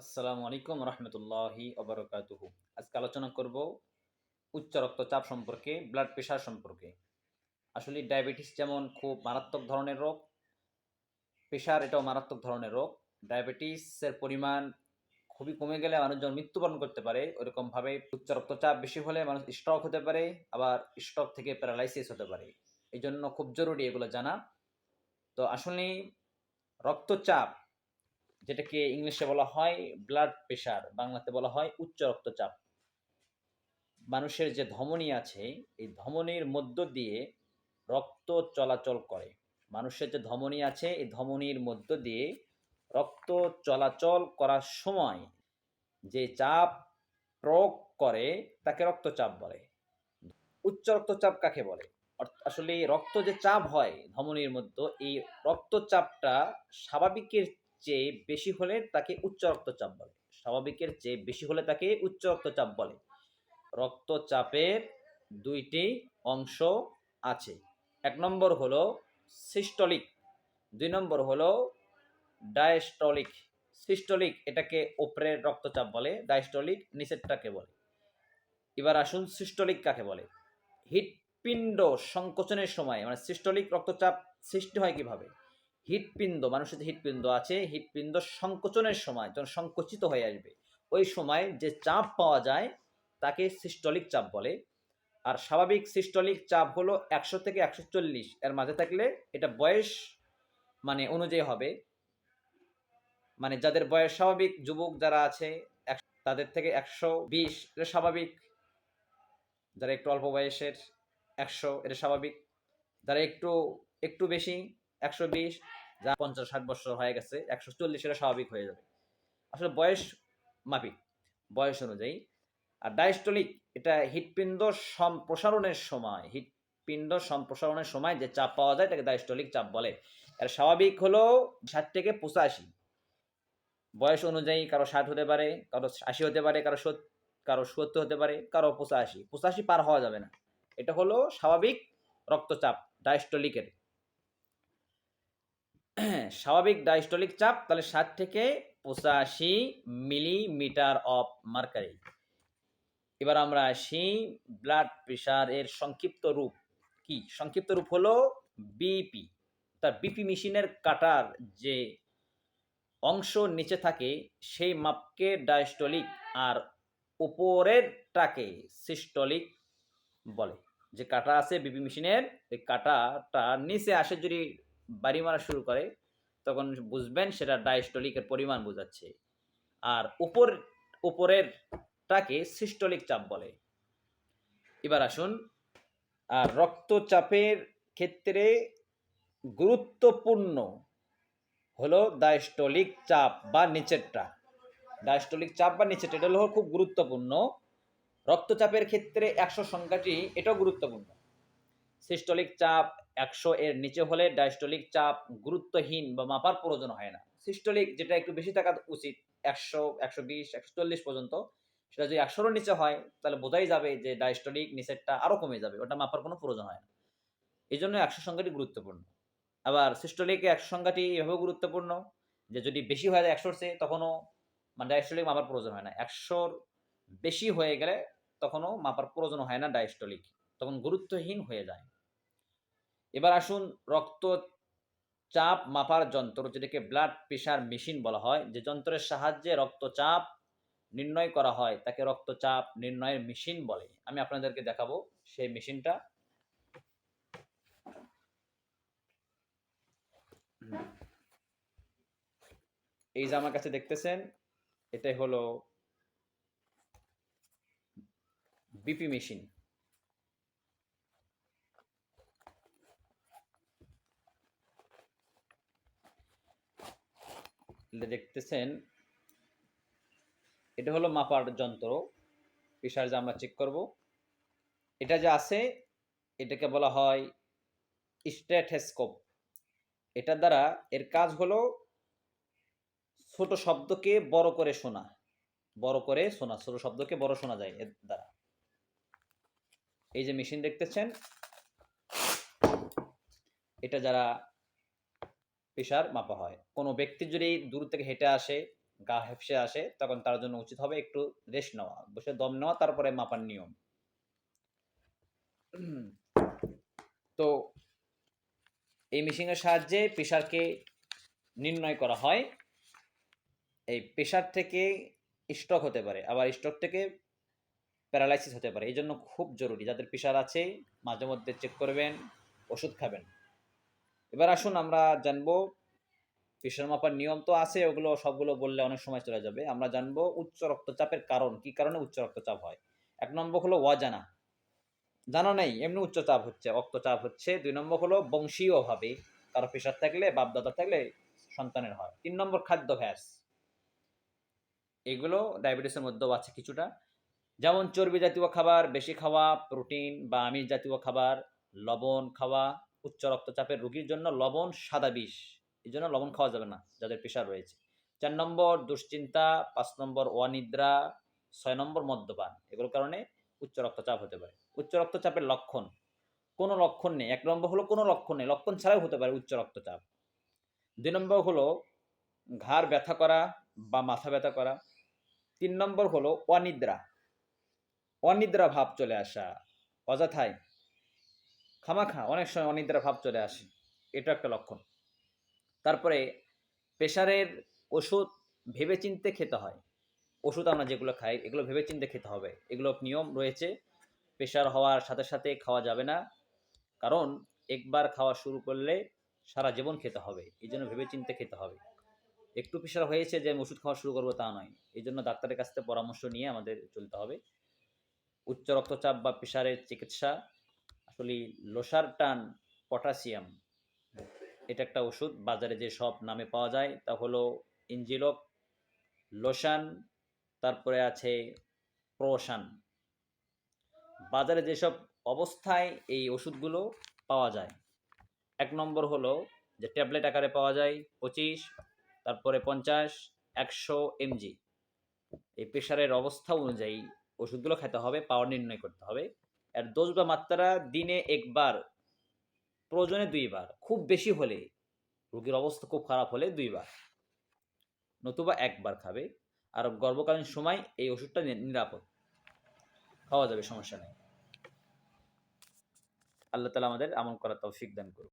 আসসালামু আলাইকুম রহমতুল্লাহি অবরকাতুহু আজকে আলোচনা করব উচ্চ রক্তচাপ সম্পর্কে ব্লাড প্রেশার সম্পর্কে। আসলে ডায়াবেটিস যেমন খুব মারাত্মক ধরনের রোগ প্রেশার এটাও মারাত্মক ধরনের রোগ। ডায়াবেটিসের পরিমাণ খুবই কমে গেলে মানুষজন মৃত্যুবরণ করতে পারে ওরকমভাবে উচ্চ রক্তচাপ বেশি হলে মানুষ স্ট্রোক হতে পারে, আবার স্ট্রোক থেকে প্যারালাইসিস হতে পারে। এই জন্য খুব জরুরি এগুলো জানা। তো আসলে রক্তচাপ যেটাকে ইংলিশে বলা হয় ব্লাড প্রেশার বাংলাতে বলা হয় উচ্চ রক্তচাপ। মানুষের যে ধমনী আছে, এই ধমনীর মধ্য দিয়ে রক্ত চলাচল করে। মানুষের যে ধমনী আছে, এই ধমনীর মধ্য দিয়ে রক্ত চলাচল করার সময় যে চাপ প্রয়োগ করে, তাকে রক্তচাপ বলে। উচ্চ রক্তচাপ কাকে বলে? আসলে রক্ত যে চাপ হয় ধমনীর মধ্যে, এই রক্তচাপটা স্বাভাবিকের চেয়ে বেশি হলে তাকে উচ্চ রক্তচাপ বলে। স্বাভাবিকের চেয়ে বেশি হলে তাকে উচ্চ রক্তচাপ বলে। রক্তচাপের দুইটি অংশ আছে। এক নম্বর হলো সিস্টলিক, দুই নম্বর হলো ডায়াস্টলিক। সিস্টলিক এটাকে ওপরের রক্তচাপ বলে, ডায়াস্টলিক নিচেরটাকে বলে। এবার আসুন সিস্টলিক কাকে বলে? হৃৎপিণ্ড সংকোচনের সময় মানে সিস্টলিক রক্তচাপ সৃষ্টি হয় কীভাবে? হৃৎপিণ্ড, মানুষের যে হৃৎপিণ্ড আছে, হৃৎপিণ্ড সংকোচনের সময়, যখন সংকুচিত হয়ে আসবে, ওই সময় যে চাপ পাওয়া যায়, তাকে সিস্টলিক চাপ বলে। আর স্বাভাবিক সিস্টলিক চাপ হলো একশো থেকে একশো চল্লিশ, এর মাঝে থাকলে এটা বয়স মানে অনুযায়ী হবে। মানে যাদের বয়স স্বাভাবিক, যুবক যারা আছে তাদের থেকে একশো বিশ, এটা স্বাভাবিক। যারা একটু অল্প বয়সের, একশো, এটা স্বাভাবিক। যারা একটু একটু বেশি, একশো বিশ যা পঞ্চাশ ষাট বছর হয়ে গেছে, একশো চল্লিশ এটা স্বাভাবিক হয়ে যাবে। আসলে বয়স মাপিক বয়স অনুযায়ী। আর ডায়াস্টলিক এটা হৃৎপিণ্ড সম্প্রসারণের সময়, হৃৎপিণ্ড সম্প্রসারণের সময় যে চাপ পাওয়া যায় তাকে ডায়াস্টলিক চাপ বলে। এর স্বাভাবিক হলো ষাট থেকে পঁচাশি। বয়স অনুযায়ী কারও ষাট হতে পারে, কারও আশি হতে পারে, কারও কারও সত্তর হতে পারে, কারও পঁচাশি। পঁচাশি পার হওয়া যাবে না। এটা হলো স্বাভাবিক রক্তচাপ ডায়াস্টলিকের স্বাভাবিক ডায়াস্টলিক চাপ তাহলে ষাট থেকে পঁচাশি মিলিমিটার অফ মার্কারি। এবার আমরা আসি ব্লাড প্রেশার এর সংক্ষিপ্ত রূপ কি? সংক্ষিপ্ত রূপ হলো বিপি। তার বিপি মেশিনের কাটার যে অংশ নিচে থাকে সেই মাপকে ডায়াস্টলিক আর উপরেরটাকে সিস্টলিক বলে। যে কাটা আছে বিপি মেশিনের ওই কাটাটা নিচে আসে যদি বাড়ি মারা শুরু করে, তখন বুঝবেন সেটা ডায়াস্টলিকের পরিমাণ বোঝাচ্ছে। আর উপর উপরের উপরেরটাকে সিস্টলিক চাপ বলে। এবার আসুন, আর রক্তচাপের ক্ষেত্রে গুরুত্বপূর্ণ হলো ডায়াস্টলিক চাপ বা নিচেরটা। ডায়াস্টলিক চাপ বা নিচেরটা, এটা হলো খুব গুরুত্বপূর্ণ। রক্তচাপের ক্ষেত্রে একশো সংখ্যাটি এটাও গুরুত্বপূর্ণ। সিস্টলিক চাপ একশো এর নিচে হলে ডায়াস্টলিক চাপ গুরুত্বহীন বা মাপার প্রয়োজন হয় না। সিস্টলিক যেটা একটু বেশি থাকা উচিত, একশো একশো বিশ, একশো চল্লিশ পর্যন্ত, সেটা যদি একশোর নিচে হয়, তাহলে বোঝাই যাবে যে ডায়াস্টলিক নিচেরটা আরও কমে যাবে, ওটা মাপার কোনো প্রয়োজন হয় না। এই জন্য একশো সংখ্যাটি গুরুত্বপূর্ণ। আবার সিস্টলিকে একশো সংখ্যাটি এভাবেও গুরুত্বপূর্ণ যে যদি বেশি হয়ে যায় একশোর চেয়ে, তখনও মানে ডায়াস্টলিক মাপার প্রয়োজন হয় না। একশোর বেশি হয়ে গেলে তখনও মাপার প্রয়োজন হয় না ডায়াস্টলিক। তখন গুরুত্বহীন হয়ে যায়। এবার আসুন রক্ত চাপ মাপার যন্ত্র, যেটাকে ব্লাড প্রেশার মেশিন বলা হয়। যে যন্ত্রের সাহায্যে রক্তচাপ নির্ণয় করা হয়, তাকে রক্তচাপ নির্ণয়ের মেশিন বলে। আমি আপনাদেরকে দেখাবো সেই মেশিনটা এই যে আমার কাছে দেখতেছেন, এটাই হলো বিপি মেশিন দেখতেছেন, এটা হলো মাপার যন্ত্র। প্রেশার যে আমরা চেক করব, এটা যে আছে, এটাকে বলা হয় স্ট্যাথেস্কোপ এটার দ্বারা এর কাজ হলো ছোট শব্দকে বড় করে শোনা, বড় করে শোনা, ছোট শব্দকে বড় শোনা যায় এর দ্বারা। এই যে মেশিন দেখতেছেন, এটা যারা প্রেশার মাপা হয়। কোনো ব্যক্তি যদি দূর থেকে হেঁটে আসে, গা হেফসে আসে, তখন তার জন্য উচিত হবে একটু রেস্ট নেওয়া। বসে দম নেওয়া, তারপরে মাপার নিয়ম। তো এই মেশিনের সাহায্যে প্রেশারকে নির্ণয় করা হয়। এই প্রেশার থেকে স্ট্রোক হতে পারে, আবার স্ট্রোক থেকে প্যারালাইসিস হতে পারে। এই জন্য খুব জরুরি, যাদের প্রেশার আছে, মাঝে মধ্যে চেক করবেন, ওষুধ খাবেন। এবার আসুন আমরা জানব, প্রেশার মাপার নিয়ম তো আছে, ওগুলো সবগুলো বললে অনেক সময় চলে যাবে। আমরা জানব উচ্চ রক্তচাপের কারণ, কি কারণে উচ্চ রক্তচাপ হয়? এক নম্বর হলো অজানা। জানা নেই, এমনি উচ্চচাপ হচ্ছে রক্তচাপ হচ্ছে। দুই নম্বর হলো বংশীয়ভাবে কারও প্রেশার থাকলে, বাপদাদা থাকলে সন্তানের হয়। তিন নম্বর খাদ্যাভ্যাস এগুলো ডায়াবেটিসের মধ্যেও আছে কিছুটা। যেমন চর্বি জাতীয় খাবার, বেশি খাওয়া, প্রোটিন বা আমিষ জাতীয় খাবার, লবণ খাওয়া উচ্চ রক্তচাপের রোগীর জন্য লবণ সাদা বিষ। এই জন্য লবণ খাওয়া যাবে না, যাদের প্রেশার রয়েছে। চার নম্বর দুশ্চিন্তা, পাঁচ নম্বর অনিদ্রা, ছয় নম্বর মদ্যপান। এগুলোর কারণে উচ্চ রক্তচাপ হতে পারে। উচ্চ রক্তচাপের লক্ষণ। কোনো লক্ষণ নেই। এক নম্বর হলো কোনো লক্ষণ নেই। লক্ষণ ছাড়াও হতে পারে উচ্চ রক্তচাপ। দুই নম্বর হলো ঘাড় ব্যথা করা বা মাথা ব্যথা করা। তিন নম্বর হলো অনিদ্রা। অনিদ্রা ভাব চলে আসা। অযথায় খামাখা, অনেক সময় অনিদ্রা ভাব চলে আসে। এটা একটা লক্ষণ। তারপরে প্রেশারের ওষুধ ভেবেচিন্তে খেতে হয়। ওষুধ আমরা যেগুলো খাই, এগুলো ভেবেচিন্তে খেতে হবে। এগুলো নিয়ম রয়েছে। প্রেশার হওয়ার সাথে সাথে খাওয়া যাবে না। কারণ একবার খাওয়া শুরু করলে সারা জীবন খেতে হবে। এই জন্য ভেবেচিন্তে খেতে হবে। একটু প্রেশার হয়েছে যে আমি ওষুধ খাওয়া শুরু করব তা নয়। এই জন্য ডাক্তারের কাছ থেকে পরামর্শ নিয়ে আমাদের চলতে হবে। উচ্চ রক্তচাপ বা প্রেশারের চিকিৎসা আসলে লোসার টান পটাশিয়াম। এটা একটা ওষুধ, বাজারে যে সব নামে পাওয়া যায়, তা হলো ইঞ্জিলক লোশান, তারপরে আছে প্রোশান। বাজারে যেসব অবস্থায় এই ওষুধগুলো পাওয়া যায়। এক নম্বর হলো যে ট্যাবলেট আকারে পাওয়া যায় পঁচিশ, তারপরে পঞ্চাশ, একশো এমজি। এই প্রেশারের অবস্থা অনুযায়ী ওষুধগুলো খেতে হবে, পাওয়ার নির্ণয় করতে হবে। আর দোষ বা মাত্রা দিনে একবার, প্রয়োজনে দুইবার, খুব বেশি হলে রোগীর অবস্থা খুব খারাপ হলে দুইবার, নতুবা একবার খাবে। আর গর্ভকালীন সময় এই ওষুধটা নিরাপদ। খাওয়া যাবে, সমস্যা নেই। আল্লাহ তালা আমাদের আমল করার তৌফিক দান করুন